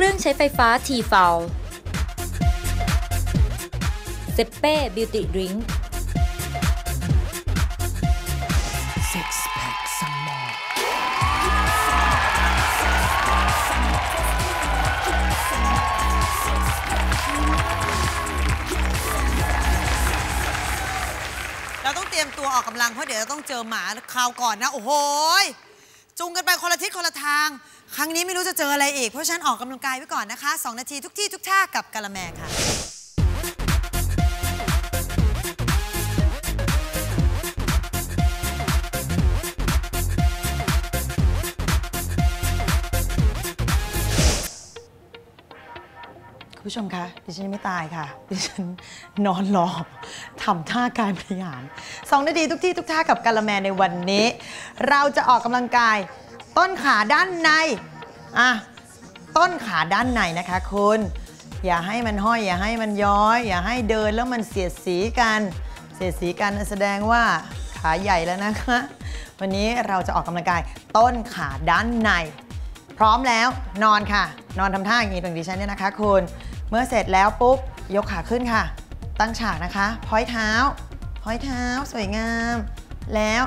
เครื่องใช้ไฟฟ้าทีฟ a ลเซเป้บิวตี้ดริง Six pack some more เราต้องเตรียมตัวออกกำลังเพราะเดี๋ยวจะต้องเจอหมาคราวก่อนนะ โอ้โหยจูงกันไปคนละทิศคนละทาง ครั้งนี้ไม่รู้จะเจออะไรอีก เพราะฉะนั้นออกกำลังกายไว้ก่อนนะคะ 2 นาทีทุกที่ทุกท่ากับกะละแมค่ะคุณผู้ชมคะดิฉันไม่ตายค่ะ ดิฉันนอนรอทำท่าการบริหารสองนาทีทุกที่ทุกท่ากับกาละแมในวันนี้ เราจะออกกำลังกาย ต้นขาด้านในอะต้นขาด้านในนะคะคุณอย่าให้มันห้อยอย่าให้มันย้อย อย่าให้เดินแล้วมันเสียดสีกัน เสียดสีกันแสดงว่าขาใหญ่แล้วนะคะ วันนี้เราจะออกกำลังกายต้นขาด้านใน พร้อมแล้วนอนค่ะ นอนทำท่าอย่างนี้ตรงดิฉันเนี่ยนะคะคุณเมื่อเสร็จแล้วปุ๊บยกขาขึ้นค่ะ ตั้งฉากนะคะพอยเท้าพอยเท้าสวยงาม แล้ว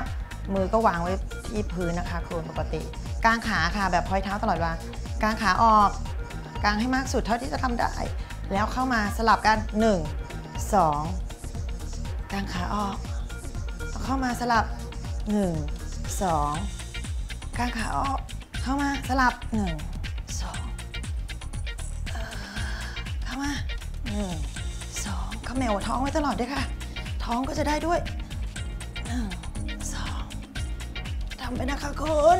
มือก็วางไว้ที่พื้นนะคะคุณปกติกางขาค่ะแบบพอยเท้าตลอดเวลากางขาออกกางให้มากสุดเท่าที่จะทำได้ แล้วเข้ามาสลับกัน 1 2 กางขาออกเข้ามาสลับ 1 2 กางขาออก เข้ามาสลับ 1 2เอ่อเข้ามา 1 2เขมวท้องไว้ตลอดด้วยค่ะ ท้องก็จะได้ด้วย 1 ไปนะคะคุณ